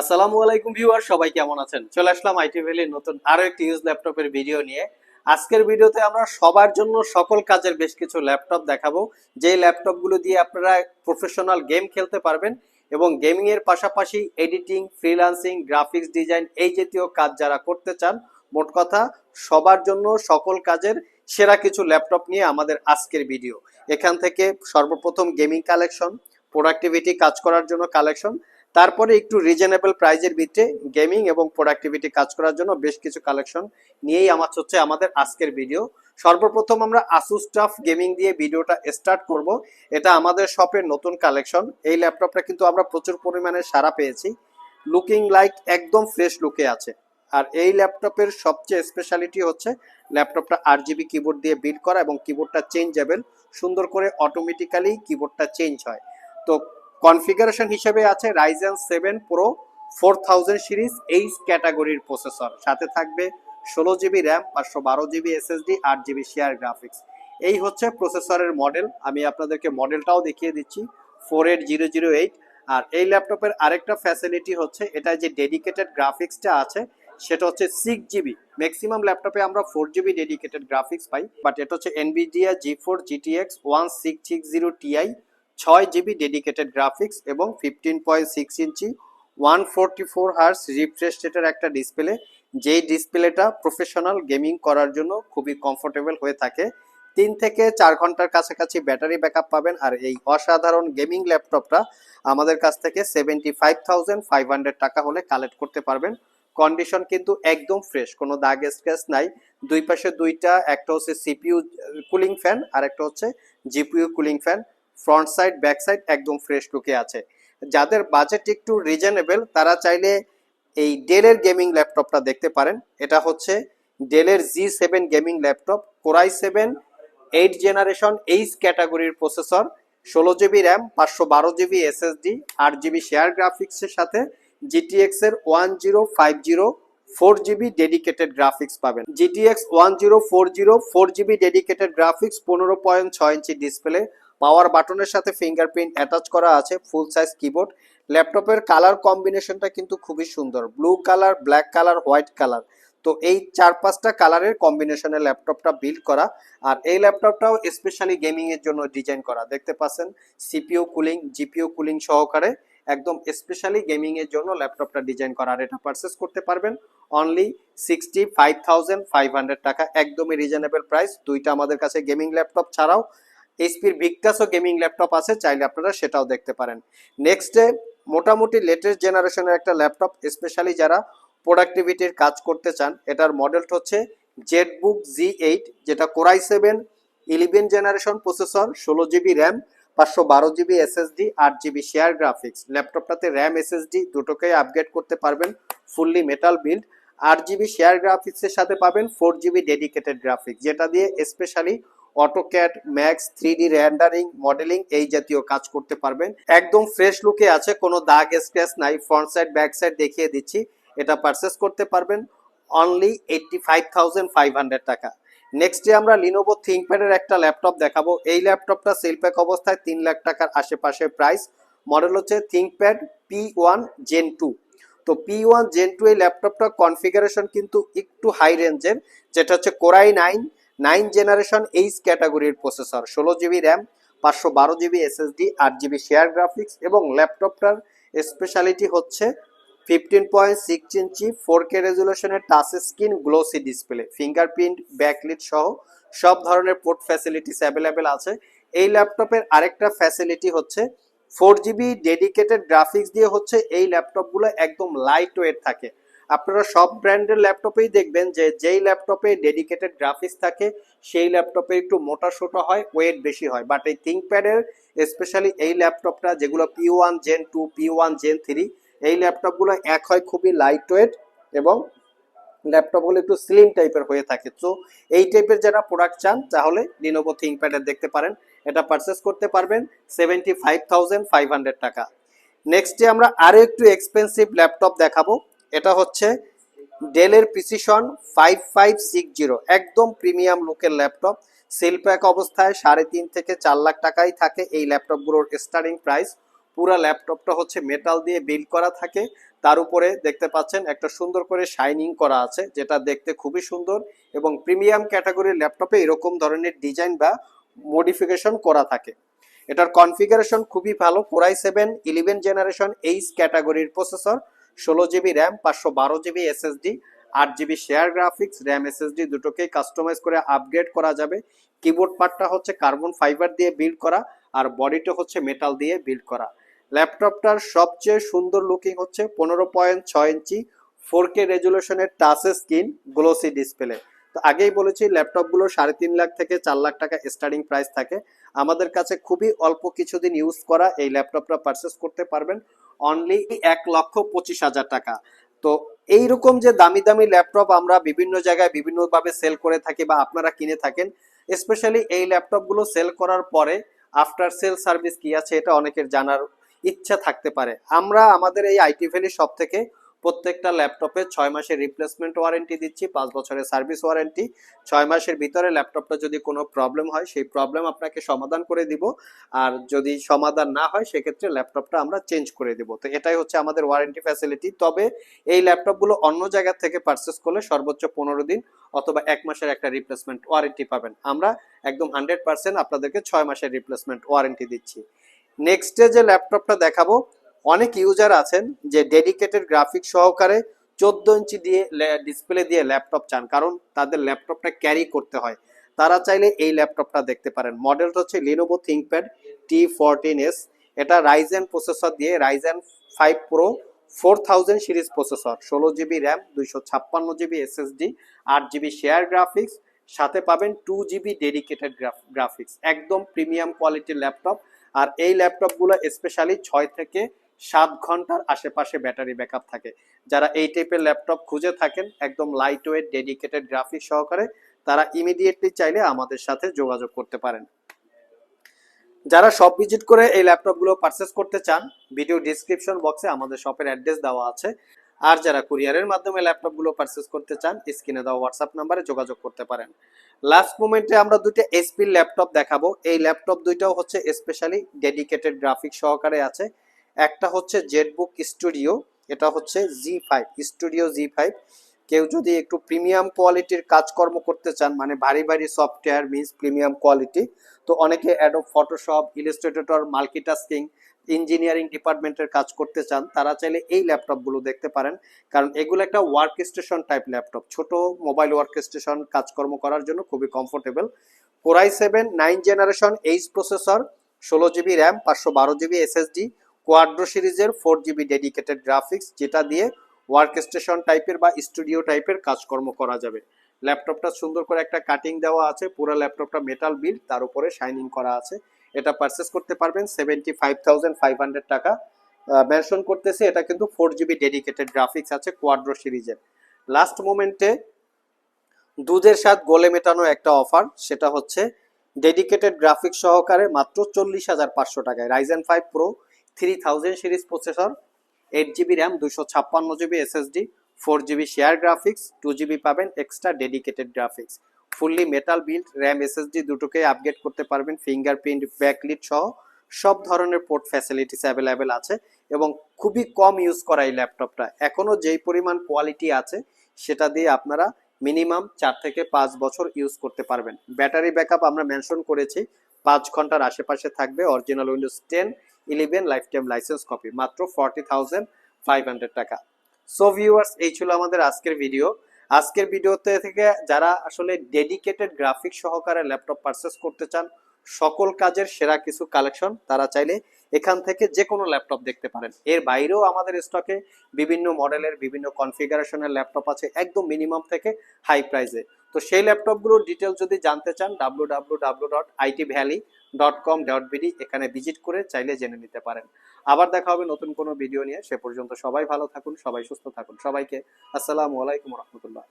আসসালামু আলাইকুম ভিউয়ার, সবাই কেমন আছেন? চলে আসলাম আইটি ভ্যালির নতুন আরও একটি ইউজ ল্যাপটপের ভিডিও নিয়ে। আজকের ভিডিওতে আমরা সবার জন্য সকল কাজের বেশ কিছু ল্যাপটপ দেখাবো। যে ল্যাপটপগুলো দিয়ে আপনারা প্রফেশনাল গেম খেলতে পারবেন এবং গেমিং এর পাশাপাশি এডিটিং ফ্রিল্যান্সিং গ্রাফিক্স ডিজাইন এই জাতীয় কাজ যারা করতে চান, মোট কথা সবার জন্য সকল কাজের সেরা কিছু ল্যাপটপ নিয়ে আমাদের আজকের ভিডিও এখান থেকে সর্বপ্রথম গেমিং কালেকশন প্রোডাক্টিভিটি কাজ করার জন্য কালেকশন তারপরে একটু রিজনেবল প্রাইজের ভিতরে গেমিং এবং প্রোডাক্টিভিটি কাজ করার জন্য বেশ কিছু কালেকশন নিয়েই আমার হচ্ছে আমাদের আজকের ভিডিও সর্বপ্রথম আমরা আসুস টাফ গেমিং দিয়ে ভিডিওটা স্টার্ট করব। এটা আমাদের শপের নতুন কালেকশন এই ল্যাপটপটা কিন্তু আমরা প্রচুর পরিমাণে সারা পেয়েছি। লুকিং লাইক একদম ফ্রেশ লুকে আছে। আর এই ল্যাপটপের সবচেয়ে স্পেশালিটি হচ্ছে ল্যাপটপটা আট জিবি কিবোর্ড দিয়ে বিল্ড করা এবং কিবোর্ডটা চেঞ্জেবল সুন্দর করে অটোমেটিক্যালি কিবোর্ডটা চেঞ্জ হয়। তো কনফিগারেশন হিসেবে আছে Ryzen seven pro four thousand series H ক্যাটাগরির প্রসেসর সাথে থাকবে ষোলো জিবি র্যাম পাঁচশো বারো জিবি এসএসডি আট জিবি শেয়ার গ্রাফিক্স এই হচ্ছে প্রসেসরের মডেল আমি আপনাদেরকে মডেলটাও দেখিয়ে দিচ্ছি four eight zero zero eight আর এই ল্যাপটপের আরেকটা ফ্যাসিলিটি হচ্ছে, এটা যে ডেডিকেটেড গ্রাফিক্সটা আছে, সেটা হচ্ছে সিক্স জিবি ম্যাক্সিমাম ল্যাপটপে আমরা ফোর জিবি ডেডিকেটেড গ্রাফিক্স পাই বাট এটা হচ্ছে Nvidia GeForce GTX one six six zero Ti ছয় জিবি ডেডিকেটেড গ্রাফিক্স এবং fifteen point six inch one forty four hertz refresh একটা ডিসপ্লে যেই ডিসপ্লেটা প্রফেশনাল গেমিং করার জন্য খুবই কমফোর্টেবল হয়ে থাকে। তিন থেকে চার ঘণ্টার কাছাকাছি ব্যাটারি ব্যাকআপ পাবেন আর এই অসাধারণ গেমিং ল্যাপটপটা আমাদের কাছ থেকে seventy five thousand five hundred টাকা হলে কালেক্ট করতে পারবেন। কন্ডিশন কিন্তু একদম ফ্রেশ কোনো দাগ স্ক্র্যাচ নাই। দুই পাশে দুইটা, একটা হচ্ছে সিপিইউ কুলিং ফ্যান আর একটা হচ্ছে GPU cooling fan front side, back side একদম ফ্রেশ লুকে আছে। যাদের বাজেট একটু রিজনেবল, তারা চাইলে এই ডেলের গেমিং ল্যাপটপটা দেখতে পারেন। এটা হচ্ছে ডেলের G seven gaming laptop, core i seven, eight generation, H ক্যাটাগরির প্রসেসর, ষোলো জিবি র্যাম, পাঁচশো বারো জিবি এসএসডি আট জিবি শেয়ার গ্রাফিক্সের সাথে জিটিএক্স এর one zero five zero four GB dedicated graphics পাবেন। GTX one zero four zero, four GB dedicated graphics, পনেরো পয়েন্ট ছয় ইঞ্চি ডিসপ্লে পাওয়ার বাটনের সাথে ফিঙ্গারপ্রিন্ট অ্যাটাচ করা আছে ফুল সাইজ কিবোর্ড ল্যাপটপের কালার কম্বিনেশনটা কিন্তু খুবই সুন্দর। Blue colour black colour white colour তো এই চার পাঁচটা কালারের কম্বিনেশনের ল্যাপটপটা বিল্ড করা। আর এই ল্যাপটপটাও স্পেশালি গেমিং এর জন্য ডিজাইন করা। দেখতে পাচ্ছেন? সিপিও কুলিং জিপিও কুলিং সহকারে একদম স্পেশালি গেমিং এর জন্য ল্যাপটপটা ডিজাইন করা। আর এটা পারচেস করতে পারবেন only sixty five thousand five hundred টাকা। একদমই রিজনেবল প্রাইস দুইটা আমাদের কাছে গেমিং ল্যাপটপ ছাড়াও এইচপির ভিক্টাসও গেমিং ল্যাপটপ আছে, চাইলে আপনারা সেটাও দেখতে পারেন। নেক্সটে মোটামুটি লেটেস্ট জেনারেশনের একটা ল্যাপটপ স্পেশালি যারা প্রোডাক্টিভিটির কাজ করতে চান, এটার মডেলটা হচ্ছে জেটবুক জি এইট যেটা core i seven eleven generation processor ষোলো জিবি র্যাম পাঁচশো বারো জিবি এসএসডি আট জিবি শেয়ার গ্রাফিক্স ল্যাপটপটাতে র্যাম এসএসডি দুটোকেই আপগ্রেড করতে পারবেন ফুললি মেটাল বিল্ড আট জিবি শেয়ার গ্রাফিক্সের সাথে পাবেন ফোর জিবি ডেডিকেটেড গ্রাফিক্স যেটা দিয়ে specially AutoCAD max three D rendering modelling এই জাতীয় কাজ করতে পারবেন। একদম ফ্রেশ লুকে আছে, কোনো দাগ স্ক্র্যাচ নাই ফ্রন্ট সাইড ব্যাক সাইড দেখিয়ে দিচ্ছি। এটা পারচেস করতে পারবেন only eighty five five hundred টাকা। নেক্সটে আমরা লিনোভো থিঙ্কপ্যাডের একটা ল্যাপটপ দেখাবো। এই ল্যাপটপটা সেলপ্যাক অবস্থায় তিন লাখ টাকার আশেপাশে প্রাইস মডেল হচ্ছে ThinkPad P one gen two তো পি ওয়ান জেন টু এই ল্যাপটপটা কনফিগারেশন কিন্তু একটু হাই রেঞ্জের যেটা হচ্ছে core i nine nine generation H ক্যাটাগরির প্রসেসর, ষোলো জিবি র্যাম, পাঁচশো বারো জিবি এসএসডি, আট জিবি শেয়ার গ্রাফিক্স এবং ল্যাপটপটার স্পেশালিটি হচ্ছে ফিফটিন পয়েন্ট সিক্স ইঞ্চি four K রেজুলেশনের touch screen glossy display fingerprint backlit সহ সব ধরনের পোর্ট ফ্যাসিলিটিস অ্যাভেলেবেল আছে। এই ল্যাপটপের আরেকটা ফ্যাসিলিটি হচ্ছে ফোর জিবি ডেডিকেটেড গ্রাফিক্স দিয়ে হচ্ছে এই ল্যাপটপগুলো একদম লাইট ওয়েট থাকে। আপনারা সব ব্র্যান্ডের ল্যাপটপেই দেখবেন যে যেই ল্যাপটপে ডেডিকেটেড গ্রাফিক্স থাকে, সেই ল্যাপটপে একটু মোটা সোটা হয় ওয়েট বেশি হয়। বাট এই থিঙ্কপ্যাডের স্পেশালি এই ল্যাপটপটা, যেগুলো P one gen two P one gen three এই ল্যাপটপগুলো এক হয় খুবই লাইট ওয়েট এবং ল্যাপটপগুলো একটু স্লিম টাইপের হয়ে থাকে। তো এই টাইপের যারা প্রোডাক্ট চান, তাহলে লিনোভো থিঙ্কপ্যাডের দেখতে পারেন। এটা পারচেস করতে পারবেন seventy five thousand five hundred টাকা। নেক্সটে আমরা আরও একটু এক্সপেন্সিভ ল্যাপটপ দেখাবো। এটা হচ্ছে ডেলের Precision five five six zero একদম প্রিমিয়াম লুকের ল্যাপটপ সেল প্যাক অবস্থায় সাড়ে তিন থেকে চার লাখ টাকাই থাকে এই ল্যাপটপগুলোর স্টার্টিং প্রাইস পুরো ল্যাপটপটা হচ্ছে মেটাল দিয়ে বিল করা থাকে। তার উপরে দেখতে পাচ্ছেন একটা সুন্দর করে শাইনিং করা আছে, যেটা দেখতে খুবই সুন্দর এবং প্রিমিয়াম ক্যাটাগরির ল্যাপটপে এরকম ধরনের ডিজাইন বা মডিফিকেশন করা থাকে। এটার কনফিগারেশন খুবই ভালো। Core i seven eleven generation H ক্যাটাগরির প্রসেসর ষোলো জিবি র্যাম পাঁচশো বারো জিবি এসএসডি আট GB share graphics RAM SSD দুটোকেই কাস্টমাইজ করে আপগ্রেড করা যাবে। কিবোর্ড পার্টটা হচ্ছে কার্বন ফাইবার দিয়ে বিল্ড করা আর বডিটা হচ্ছে মেটাল দিয়ে বিল্ড করা। ল্যাপটপটার সবচেয়ে সুন্দর লুকিং হচ্ছে পনেরো পয়েন্ট ছয় ইঞ্চি ফোর কে রেজুলেশনের টাচ স্ক্রিন গ্লোসি ডিসপ্লে আগেই বলেছি, ল্যাপটপগুলো সাড়ে তিন লাখ থেকে চার লাখ টাকা স্টার্টিং প্রাইস থাকে। আমাদের কাছে খুবই অল্প কিছুদিন ইউজ করা এই ল্যাপটপটা পারচেস করতে পারবেন। অনলি এক লক্ষ পঁচিশ হাজার টাকা। তো এইরকম যে দামি দামি ল্যাপটপ আমরা বিভিন্ন জায়গায় বিভিন্নভাবে সেল করে থাকি বা আপনারা কিনে থাকেন স্পেশালি এই ল্যাপটপগুলো সেল করার পরে আফটার সেল সার্ভিস কি আছে এটা অনেকের জানার ইচ্ছা থাকতে পারে। আমরা আমাদের এই আইটি ভ্যালি সব থেকে প্রত্যেকটা ল্যাপটপে ছয় মাসের রিপ্লেসমেন্ট ওয়ারেন্টি দিচ্ছি, পাঁচ বছরের সার্ভিস ওয়ারেন্টি ছয় মাসের ভিতরে ল্যাপটপটা যদি কোনো প্রবলেম হয়, সেই প্রবলেম আপনাকে সমাধান করে দিব। আর যদি সমাধান না হয়, সেক্ষেত্রে ল্যাপটপটা আমরা চেঞ্জ করে দিব। তো এটাই হচ্ছে আমাদের ওয়ারেন্টি ফ্যাসিলিটি তবে এই ল্যাপটপগুলো অন্য জায়গা থেকে পারচেস করলে সর্বোচ্চ পনেরো দিন অথবা এক মাসের একটা রিপ্লেসমেন্ট ওয়ারেন্টি পাবেন। আমরা একদম হান্ড্রেড পার্সেন্ট আপনাদেরকে ছয় মাসের রিপ্লেসমেন্ট ওয়ারেন্টি দিচ্ছি। নেক্সটে যে ল্যাপটপটা দেখাবো অনেক ইউজার আছেন যে ডেডিকেটেড গ্রাফিক সহকারে চোদ্দ ইঞ্চি দিয়ে ডিসপ্লে দিয়ে ল্যাপটপ চান, কারণ তাদের ল্যাপটপটা ক্যারি করতে হয়। তারা চাইলে এই ল্যাপটপটা দেখতে পারেন। মডেলটা হচ্ছে Lenovo ThinkPad T fourteen S এটা রাইজেন প্রসেসর দিয়ে Ryzen five pro four thousand series processor ষোলো জিবি র্যাম দুইশো ছাপ্পান্ন জিবি এসএসডি আট জিবি শেয়ার গ্রাফিক্স সাথে পাবেন টু জিবি ডেডিকেটেড গ্রাফিক্স একদম প্রিমিয়াম কোয়ালিটির ল্যাপটপ আর এই ল্যাপটপগুলো স্পেশালি ছয় থেকে সাত ঘণ্টার আশেপাশে ব্যাটারি ব্যাকআপ থাকে। যারা এই টাইপের ল্যাপটপ খুঁজে থাকেন, একদম লাইট ওয়েট ডেডিকেটেড গ্রাফিক্স সহকারে, তারা ইমিডিয়েটলি চাইলে আমাদের সাথে যোগাযোগ করতে পারেন। যারা শপ ভিজিট করে এই ল্যাপটপগুলো পারচেস করতে চান ভিডিও ডিসক্রিপশন বক্সে আমাদের শপের অ্যাড্রেস দেওয়া আছে। আর যারা কুরিয়ারের মাধ্যমে ল্যাপটপগুলো পারচেস করতে চান স্ক্রিনে দেওয়া হোয়াটসঅ্যাপ নাম্বারে যোগাযোগ করতে পারেন। লাস্ট মোমেন্টে আমরা দুটো এসপির ল্যাপটপ দেখাবো। এই ল্যাপটপ দুইটাও হচ্ছে স্পেশালি ডেডিকেটেড গ্রাফিক সহকারে আছে। একটা হচ্ছে জেটবুক স্টুডিও এটা হচ্ছে G five studio G five কেউ যদি একটু প্রিমিয়াম কোয়ালিটির কাজকর্ম করতে চান মানে ভারী ভারী সফটওয়্যার মিনস প্রিমিয়াম কোয়ালিটি তো অনেকে Adobe Photoshop Illustrator multitasking engineering ডিপার্টমেন্টের কাজ করতে চান, তারা চাইলে এই ল্যাপটপগুলো দেখতে পারেন। কারণ এগুলো একটা ওয়ার্ক স্টেশন টাইপ ল্যাপটপ ছোট মোবাইল ওয়ার্ক স্টেশন কাজকর্ম করার জন্য খুবই comfortable core i seven nine generation H processor ষোলো জিবি র্যাম পাঁচশো বারো জিবি এসএসডি কোয়াড্রো সিরিজের ফোর জিবি ডেডিকেটেড গ্রাফিক্স যেটা দিয়ে ওয়ার্ক স্টেশন টাইপের বা স্টুডিও টাইপের কাজকর্ম করা যাবে। ল্যাপটপটা সুন্দর করে একটা কাটিং দেওয়া আছে, পুরো ল্যাপটপটা মেটাল বিল্ড তার উপরে শাইনিং করা আছে। এটা পারচেস করতে পারবেন seventy five thousand five hundred টাকা মেনশন করতেছে, এটা কিন্তু ফোর জিবি ডেডিকেটেড গ্রাফিক্স আছে কোয়াড্রো সিরিজের। লাস্ট মোমেন্টে দুধের স্বাদ গোলে মেটানো একটা অফার সেটা হচ্ছে ডেডিকেটেড গ্রাফিক্স সহকারে মাত্র চল্লিশ হাজার পাঁচশো টাকায়। Ryzen five pro three thousand series processor eight GB RAM দুশো ছাপ্পান্ন GB SSD four GB share graphics two GB পাবেন extra dedicated graphics fully metal build RAM SSD দুটোকে আপগ্রেড করতে পারবেন ফিঙ্গারপ্রিন্ট ব্যাকলিট সহ সব ধরনের পোর্ট ফ্যাসিলিটিস অ্যাভেলেবেল আছে এবং খুবই কম ইউজ করা এই ল্যাপটপটা এখনও যেই পরিমাণ কোয়ালিটি আছে, সেটা দিয়ে আপনারা মিনিমাম চার থেকে পাঁচ বছর ইউজ করতে পারবেন। ব্যাটারি ব্যাকআপ আমরা মেনশন করেছি, পাঁচ ঘণ্টার আশেপাশে থাকবে original Windows ten eleven life time licence copy, মাত্র ফর্টি থাউজেন্ড ফাইভ হান্ড্রেড টাকা। সো ভিউয়ার্স এই ছিল আমাদের আজকের ভিডিও আজকের ভিডিওতে থেকে যারা আসলে ডেডিকেটেড গ্রাফিক সহকারে ল্যাপটপ পারচেস করতে চান, সকল কাজের সেরা কিছু কালেকশন তারা চাইলে এখান থেকে যে কোনো ল্যাপটপ দেখতে পারেন। এর বাইরেও আমাদের স্টকে বিভিন্ন মডেলের বিভিন্ন কনফিগারেশনের ল্যাপটপ আছে, একদম মিনিমাম থেকে হাই প্রাইসে তো সেই ল্যাপটপগুলোর ডিটেল যদি জানতে চান W W W dot IT Valley dot com dot BD এখানে ভিজিট করে চাইলে জেনে নিতে পারেন। আবার দেখা হবে নতুন কোনো ভিডিও নিয়ে। সে পর্যন্ত সবাই ভালো থাকুন, সবাই সুস্থ থাকুন। সবাইকে আসসালামু আলাইকুম রহমতুল্লাহ।